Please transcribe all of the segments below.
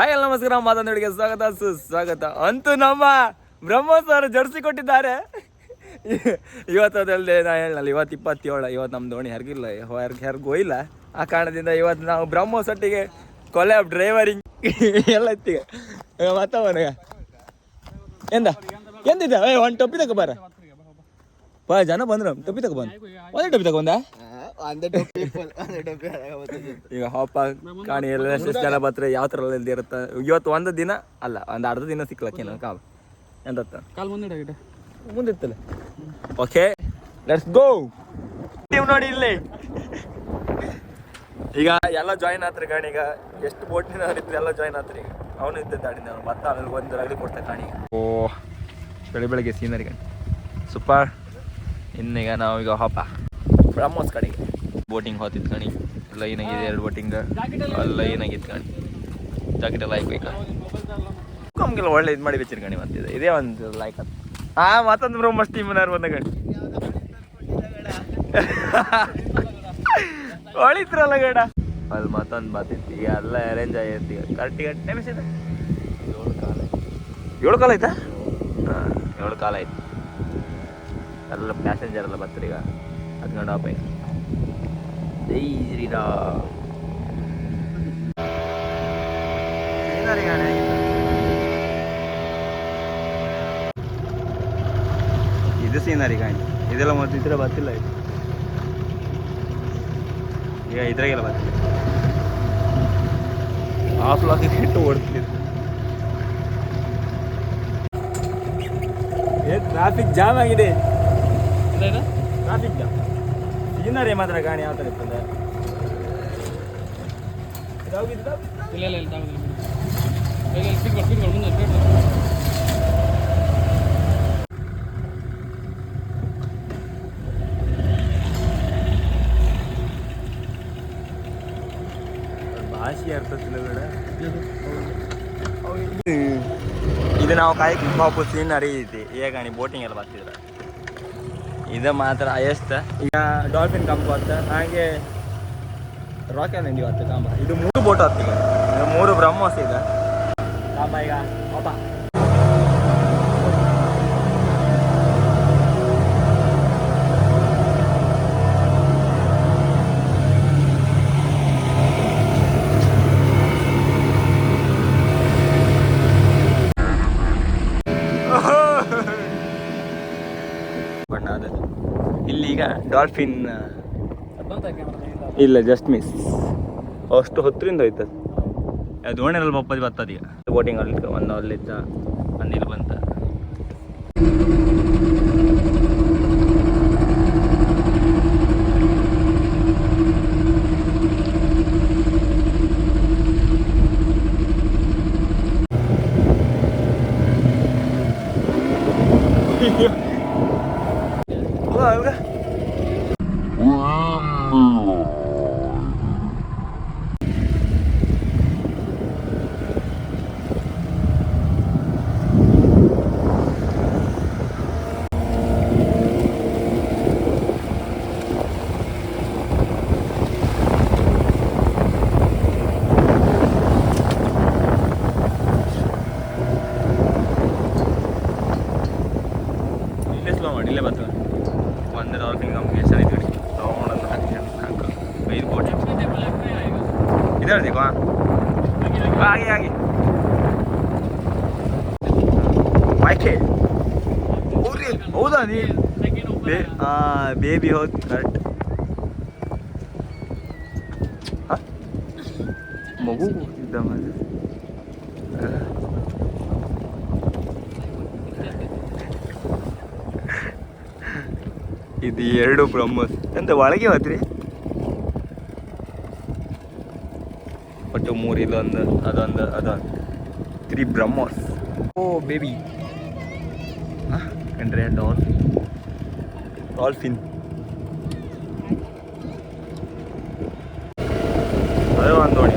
Hi ನಮಸ್ಕಾರ. ಮಾತನಾಡಿಗೆ ಸ್ವಾಗತ. ಸುಸ್ವಾಗತ. ಅಂತೂ ನಮ್ಮ ಬ್ರಹ್ಮೋತ್ಸವ ಜರ್ಸಿ ಕೊಟ್ಟಿದ್ದಾರೆ. ಇವತ್ತು ಅದಲ್ಲದೆ ನಾ ಹೇಳಲ್ಲ ಇವತ್ತು ಇಪ್ಪತ್ತೇಳು ಇವತ್ತು ನಮ್ಮ ದೋಣಿ ಹರ್ಗಿಲ್ಲ, ಹೊರ್ಗೆ ಹೆರ್ಗೆ ಹೋಯಿಲ್ಲ ಆ ಕಾರಣದಿಂದ ಇವತ್ತು ನಾವು ಬ್ರಹ್ಮೋಸೊಟ್ಟಿಗೆ ಕೊಲೆ ಡ್ರೈವರಿಂಗ್ ಎಲ್ಲ ಇತ್ತಿಗೆ ಮತ್ತವನಿಗ ಎಂದ? ಎಂದಿದ್ದ? ಏ, ಒಂದು ಟೊಪ್ಪಿ ತಗೋ ಬಾರ. ಜನ ಬಂದ್ರು. ಟೊಪ್ಪಿ ತಗೋ ಬಂದು. ಒಂದೇ ಟೊಪ್ಪಿ ತಗೊಂಡ ಈಗ ಹಾಪ ಕಾಣಿ ಎಲ್ಲ ಎಷ್ಟು ಜನ ಬರ್ತಾರೆ ಯಾವ ಥರ ಎಲ್ಲ ಇರುತ್ತೆ? ಇವತ್ತು ಒಂದು ದಿನ ಅಲ್ಲ ಒಂದು ಅರ್ಧ ದಿನ ಸಿಕ್ಲಕ್ಕೇನು ಕಾಲ್. ಎಂದತ್ತ ಕಾಲ್ ಮುಂದೆ ಮುಂದಿತ್ತಲ್ಲ. ಓಕೆ ಲೆಟ್ಸ್ ಗೋ ನೀವು ನೋಡಿ ಇಲ್ಲಿ. ಈಗ ಎಲ್ಲ ಜಾಯಿನ್ ಆತ್ರಿ ಕಾಣಿ ಈಗ ಎಷ್ಟು ಹರಿದ್ರು ಎಲ್ಲ ಜಾಯಿನ್ ಆತ್ರಿ ಈಗ. ಅವನು ಇದ್ದ ಗಾಡಿ ನಾನು ಮತ್ತೆ ಆಮೇಲೆ ಒಂದು ರಗಡಿ ಕೊಡ್ತಾ ಕಾಣಿ ಓ ಬೆಳಿ ಬೆಳಿಗ್ಗೆ ಸೀನರಿ ಸೂಪರ್ ಇನ್ನೀಗ ನಾವು ಈಗ ಹಾಪ ಬ್ರಹ್ಮೋಸ್ ಕಡೆಗೆ. ಬೋಟಿಂಗ್ ಹೋತಿದ್ ಕಣಿ. ಲೈನ್ ಆಗಿದೆ ಎರಡು ಬೋಟಿಂಗ್. ಲೈನ್ ಆಗಿತ್ತು ಕಣಿ. ಜಾಕೆಟ್ ಎಲ್ಲ ಹಾಕ್ಬೇಕಾ? ನಮ್ಗೆಲ್ಲ ಒಳ್ಳೆ ಇದು ಮಾಡಿ ಬೆಚ್ಚಿರ ಕಣಿ ಮತ್ತೆ ಇದೇ. ಒಂದು ಲೈಕ್ ಅದು. ಆ ಮತ್ತೊಂದು ಬ್ರೋ ಮಸ್ತ್ ಇಮ್ಮನಾರು ಬಂದ ಕಣಿ. ಒಳಿತ್ರಲ್ಲ ಗಡ. ಅಲ್ಲಿ ಮತ್ತೊಂದು ಬಾತಿತ್ತು ಈಗ ಎಲ್ಲ ಅರೇಂಜ್ ಆಗೈತಿ ಈಗ. ಕರೆಕ್ಟ್ ಗಂಟೆ ಟೈಮ್ ಇದೆ ಏಳು ಕಾಲ ಏಳು ಕಾಲ ಆಯ್ತಾ? ಹಾಂ ಏಳು ಕಾಲ ಆಯ್ತು. ಎಲ್ಲ ಪ್ಯಾಸೆಂಜರ್ ಎಲ್ಲ ಬರ್ತಾರೆ ಈಗ. ಗಂಟೆ ಆಫ್ ಈಗ ಜೈ ಶ್ರೀರಾಮ್ ಇದು ಸೀನರಿ ಕಾಣಿ ಇದೆಲ್ಲ ಮತ್ತೆ ಇದ್ರೆ ಬರ್ತಿಲ್ಲ ಇದು. ಈಗ ಇದ್ರಾಗೆಲ್ಲ ಬರ್ತಿಲ್ಲ. ಆಫ್ ಲಾಕ್ ಇಟ್ಟು ಏ ಟ್ರಾಫಿಕ್ ಜಾಮ್ ಆಗಿದೆ. ಟ್ರಾಫಿಕ್ ಜಾಮ್ ಸೀನರಿ ಮಾತ್ರ ಗಾಣಿ ಯಾವ ಥರ ಇರ್ತದೆ. ಇಲ್ಲ ಇಲ್ಲ ಇಲ್ಲ ಮುಂದೆ ಭಾಷೆ ಅರ್ಥತಿಲ್ಲ ಬೇಡ. ಇದು ನಾವು ಕಾಯಕ್ ಸೀನ್ ಸೀನರಿ ಐತಿ ನೀವು ಬೋಟಿಂಗ್ ಎಲ್ಲ ಬರ್ತಿದ್ರ ಇದು ಮಾತ್ರ ಎಷ್ಟು ಈಗ ಡಾಲ್ಫಿನ್ ಕಂಪ್ ಬತ್ತ ಹಾಗೆ ರಾಕೆಟ್ ನಂದಿ ಬತ್ತ ಕಂಬ. ಇದು ಮೂರು ಬೋಟ್ ಹತ್ತಿಗೆ ಮೂರು ಬ್ರಹ್ಮೋಸ್ ಇದೆ. ಕಾಮ ಈಗ ಪಾಪ ಡಾಲ್ಫಿನ್ ಇಲ್ಲ ಜಸ್ಟ್ ಮಿಸ್ ಅಷ್ಟು ಹತ್ತರಿಂದ ಹೋಯ್ತು ಅದು ದೋಣಿಯಲ್ಲಿ ಬಪ್ಪದಿ ಬರ್ತದೆ ಈಗ ಬೋಟಿಂಗ್ ಅಲ್ಲಿ ಒಂದು ಅಲ್ಲಿದ್ದ ಒಂದು ಇಲ್ಲಿ ಬಂತ ಹೋಗ ಹೋಗ ಇಲ್ಲೇ ಸ್ಲೋ ಮಾಡಿ ಇಲ್ಲೇ ಬರ್ತದೆ ಒಂದು ಡಾಲ್ಫಿನ್ ನಮಗೆ ಸರಿ ಕಡೆ ತೊಗೊಂಡು ಹಾಕ್ಕೊಂಡು ಹಾಕು ಐದು ಬೋಟ್ ಇದೆ ಹೇಳ್ತೀಕೋ ಹಾಗೆ ಹಾಗೆ ಮೈಕೆ ಹೌದ್ರಿ ಹೌದಾ ನೀ ಬೇ ಬೇಬಿ ಹೋದ್ ಕರೆಕ್ಟ್ ಮಗು ಇದ್ದ ಮೇಲೆ ಇದು ಎರಡು ಬ್ರಹ್ಮಸ್ ಎಂತ ಒಳಗೆ ಹೋದ್ರಿ ಒಟ್ಟು ಮೂರು ಇದೊಂದು ಅದೊಂದು ಅದೊಂದು ತ್ರೀ ಬ್ರಹ್ಮಸ್ ಓ ಬೇಬಿ ಕಂಡ್ರೆ ಡಾಲ್ಫಿನ್ ಡಾಲ್ಫಿನ್ ಅದೇ ಒಂದು ದೋಣಿ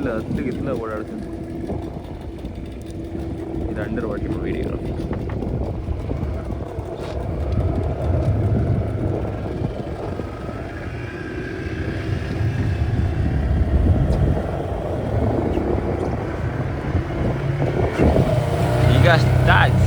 ಇಲ್ಲ ಹತ್ತಿಗಿಲ್ಲ ಓಡಾಡ್ತೀನಿ ಇದು ಅಂಡರ್ ವಾಟರ್ ವಿಡಿಯೋಗ್ರಫಿ ಈಗ ಸ್ಟಾರ್ಟ್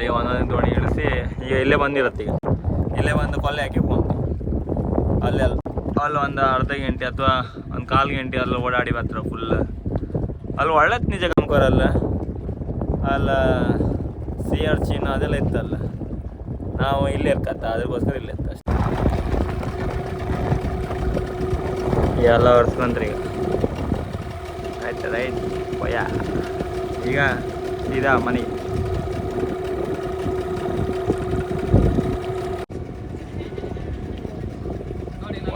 ಅದೇ ಒಂದೊಂದು ದೋಣಿ ಇಳಿಸಿ ಈಗ ಇಲ್ಲೇ ಬಂದಿರುತ್ತೆ ಈಗ. ಇಲ್ಲೇ ಬಂದು ಕೊಲ್ಲೆ ಹಾಕಿ ಬಂದು ಅಲ್ಲೇ ಅಲ್ಲಿ ಅಲ್ಲಿ ಒಂದು ಅರ್ಧ ಗಂಟೆ ಅಥವಾ ಒಂದು ಕಾಲು ಗಂಟೆ ಅಲ್ಲಿ ಓಡಾಡಿ ಬರ್ತಾರೆ ಫುಲ್ ಅಲ್ಲಿ ಒಳ್ಳೆತ್ ನಿಜ ಕಂಕೋರಲ್ಲ ಅಲ್ಲ ಸಿ ಆರ್ ಚೀನ ಅದೆಲ್ಲ ಇತ್ತಲ್ಲ. ನಾವು ಇಲ್ಲೇ ಇರ್ಕತ್ತ ಅದಕ್ಕೋಸ್ಕರ ಇಲ್ಲೇ ಇರ್ತ ಅಷ್ಟೇ. ಎಲ್ಲ ಹೊರ್ಸ್ಕೊಂತ್ರಿ ಈಗ. ಆಯ್ತು ರೈಟ್ ಪಯ. ಈಗ ಇದ ಮನೆ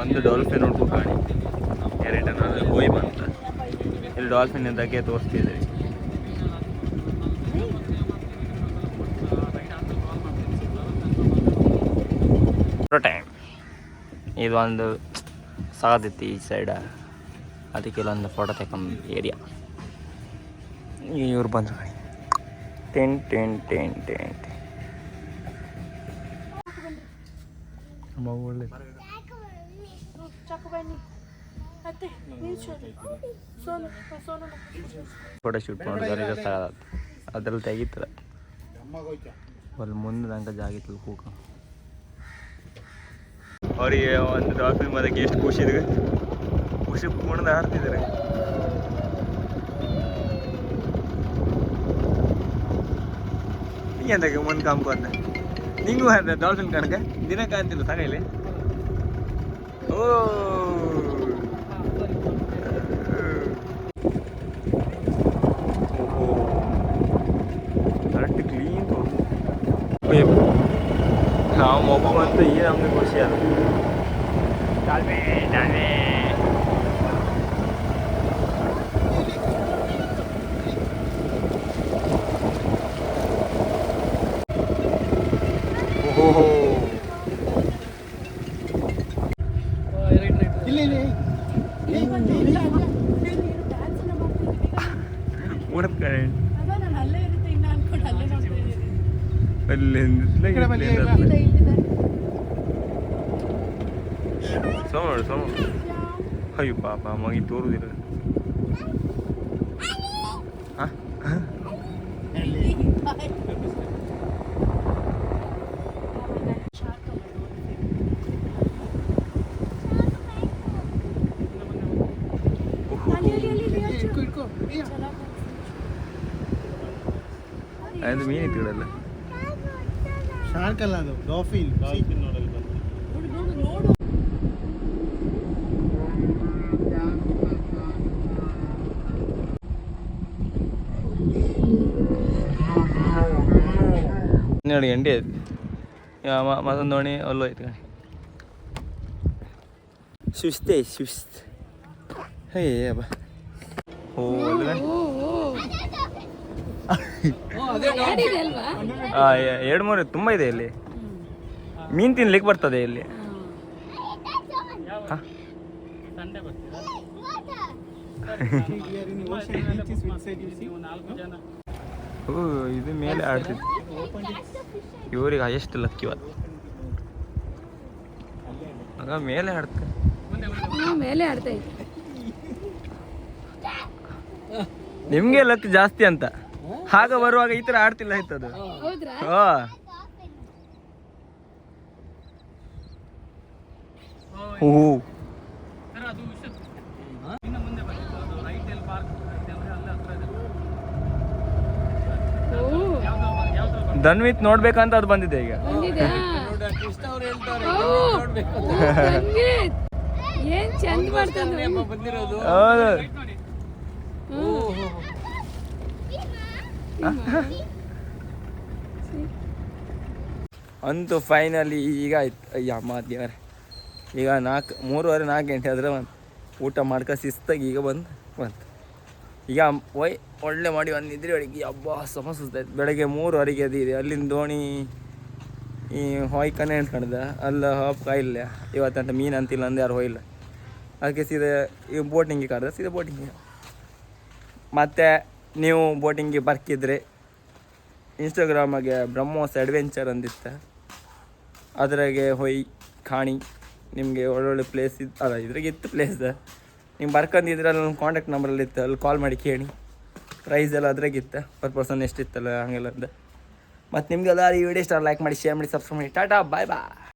ಒಂದು ಡಾಲ್ಫಿನ್ ಉಂಟು ಕಾಣಿ. ಎರಡು ನಾನು ಹೋಯ್ ಬಂತ ಇಲ್ಲಿ ಡಾಲ್ಫಿನ್ ಇದ್ದಕ್ಕೆ ತೋರಿಸ್ತಿದ್ರಿ ಟೈಮ್ ಇದೊಂದು ಸಾಗದಿತ್ತು ಈ ಸೈಡ ಅದಕ್ಕೆ ಇಲ್ಲೊಂದು ಫೋಟೋ ತಗೊಂಡು ಏರಿಯಾ. ಇವ್ರು ಬಂದ್ರು ಕಣಿ. ಟೆನ್ ಟೆನ್ ಟೆನ್ ಟೆನ್ ಒಳ್ಳೆ ಚಾಕು ಸೋನು ಫೋಟೋ ಶೂಟ್ ಮಾಡಿದ್ರೆ ಅದ್ರಲ್ಲಿ ತೆಗಿತದ. ಅಲ್ಲಿ ಮುಂದೆ ತನಕ ಜಾಗಿತ್ತು ಕೂಕ ಅವರಿಗೆ ಒಂದು ಡಾಲ್ಫಿನ್ ಬದಕ್ಕೆ ಎಷ್ಟು ಖುಷಿ ಇದೆ. ಖುಷಿ ಕುಣಿದು ಆಡ್ತಿದ್ದಾರೆ. ನೀ ಒಂದು ಮುಂದೆ ಕಾಮ್ಕೋತ ನಿಂಗೂ ಹಾಕಿದೆ ಡಾಲ್ಫಿನ್ ಕಣಕ್ಕೆ? ದಿನ ಕಾಣ್ತಿಲ್ಲ ತಗಲಿ ಓ ಕರೆಕ್ಟ್ ಕ್ಲೀನ್ ನಾವು ಮೊಬ್ಬ ಬಂತು ಈಗ ನಮ್ಗೆ ಖುಷಿ ಅಲ್ಲ ಚಾಲ್ವೆ ಚಾಲ್ವೆ ಓಹೋ Oh, right, right. ಉಡತ್ ಕಡೆ ಅದ ನಾನು ಅಲ್ಲೇ ಇರುತ್ತೆ ಇನ್ನ ಅನ್ಕೊಂಡು ಅಲ್ಲೇ ನೋಡ್ತಾ ಇದ್ದೀನಿ ಅಲ್ಲಿ ಇಲ್ಲಿದೆ ಸೋಮ ಸೋಮ ಅಯ್ಯೋ ಪಾಪ ಮಗಿ ತೋರುದಿಲ್ಲ. ಅದು ಮೀನು ಇತ್ತು ಶಾರ್ಕ್ ಅಲ್ಲ ಅದು ಡಾಫಿನ್ ಡಾಲ್ಫಿನ್ ನೋಡಲು ಬಂತು ನೋಡು ನೋಡು ನೋಡು ಹನ್ನೆರಡು ಗಂಟೆ ಆಯ್ತು ಯಾ, ಮ- ಮತ್ತೊಂದು ದೋಣಿ ಅಲ್ಲೂ ಆಯ್ತು ಕಣೆ ಸುಸ್ತೇ ಸುಸ್ತ್ ಹೇ ಬಾ ಓ ಅಲ್ಲಿ ಕಣೆ. ಆ, ಎ- ಎರಡು ಮೂರು ತುಂಬ ಇದೆ ಇಲ್ಲಿ. ಮೀನು ತಿನ್ಲಿಕ್ಕೆ ಬರ್ತದೆ ಇಲ್ಲಿ. ಇದು ಮೇಲೆ ಆಡ್ತಿತ್ತು ಇವ್ರಿಗೆ ಎಷ್ಟು ಲಕ್ ಇವತ್ತು. ಆಗ ಮೇಲೆ ಆಡ್ತಾರೆ. ಮೇಲೆ ಆಡ್ತಾ ನಿಮಗೆ ನಿಮ್ಗೆ ಲಕ್ ಜಾಸ್ತಿ ಅಂತ. ಆಗ ಬರುವಾಗ ಈ ತರ ಆಡ್ತಿಲ್ಲ ಇತ್ತದು ಹೌದ್ರಾ? ಓ ಹೂ. ಸರ್ ಅದು ವಿಷ- ಇನ್ನು ಮುಂದೆ ಬನ್ನಿ ಅದು ರೈಟ್ ಎಲ್ಲಿ ಪಾರ್ಕ್ ಅಲ್ಲಿ ಹತ್ರ ಓ ಯಾವ್ದು ಯಾವ್ದು ಧನ್ವಿತ್. ನೋಡ್ಬೇಕಂತ ಅದು ಬಂದಿದೆ ಈಗ ಏನ್ ಚಂದ ಮಾಡ್ತಾನೆ ಬಂದಿರೋದು ಅಂತೂ ಫೈನಲಿ ಈಗ ಆಯ್ತು. ಅಯ್ಯ ಅಮ್ಮ ದೇವ್ರೆ ಈಗ ನಾಲ್ಕು ಮೂರುವರೆ ನಾಲ್ಕು ಗಂಟೆ ಆದ್ರೆ ಬಂತು ಊಟ ಮಾಡ್ಕೊ ಶಿಸ್ತಾಗಿ ಈಗ ಬಂದು ಬಂತು ಈಗ ಒಯ್ ಒಳ್ಳೆ ಮಾಡಿ ಒಂದು ನಿದ್ರೆ ಒಳಗೆ ಹಬ್ಬ ಸಮ ಸುಸ್ತಾಯ್ತು ಬೆಳಗ್ಗೆ ಮೂರುವರೆಗೆ ಇದೆ ಅಲ್ಲಿಂದ ದೋಣಿ, ಈ ಹೊಯ್ಕನೆ ಹೇಳ್ಕೊಂಡ್ದ. ಅಲ್ಲ, ಹಾಪ್, ಕಾಯಿಲ್ಲ. ಇವತ್ತಂತ ಮೀನು ಅಂತಿಲ್ಲ ಅಂದು ಯಾರು ಹೋಯಿಲ್ಲ ಅದಕ್ಕೆ ಸೀದಾ ಈ ಬೋಟಿಂಗಿಗೆ ಕರೆದ. ಸೀದಾ ಬೋಟಿಂಗಿಗೆ ಮತ್ತು ನೀವು ಬೋಟಿಂಗಿಗೆ ಬರ್ಕಿದ್ರೆ ಇನ್ಸ್ಟಾಗ್ರಾಮಾಗೆ ಬ್ರಹ್ಮೋಸ್ ಅಡ್ವೆಂಚರ್ ಅಂದಿತ್ತು. ಅದ್ರಾಗೆ ಹೊಯ್ ಖಾಣಿ ನಿಮಗೆ ಒಳ್ಳೊಳ್ಳೆ ಪ್ಲೇಸ್ ಇತ್ತು ಅಲ್ಲ, ಇದ್ರಾಗೆ ಇತ್ತು ಪ್ಲೇಸ್ ನೀವು ಬರ್ಕೊಂಡಿದ್ರೆ ಅಲ್ಲಿ ನನ್ನ ಕಾಂಟ್ಯಾಕ್ಟ್ ನಂಬರಲ್ಲಿ ಇತ್ತು, ಅಲ್ಲಿ ಕಾಲ್ ಮಾಡಿ ಕೇಳಿ. ಪ್ರೈಸ್ ಎಲ್ಲ ಅದ್ರಾಗಿತ್ತು ಪರ್ ಪರ್ಸನ್ ಎಷ್ಟಿತ್ತಲ್ಲ ಹಂಗೆಲ್ಲ ಅಂತ ಮತ್ತು ನಿಮಗೆಲ್ಲ ಈ ವಿಡಿಯೋ ಇಷ್ಟ ಲೈಕ್ ಮಾಡಿ ಶೇರ್ ಮಾಡಿ ಸಬ್ಸ್ಕ್ರೈಬ್ ಮಾಡಿ. ಟಾಟಾ ಬಾಯ್ ಬಾಯ್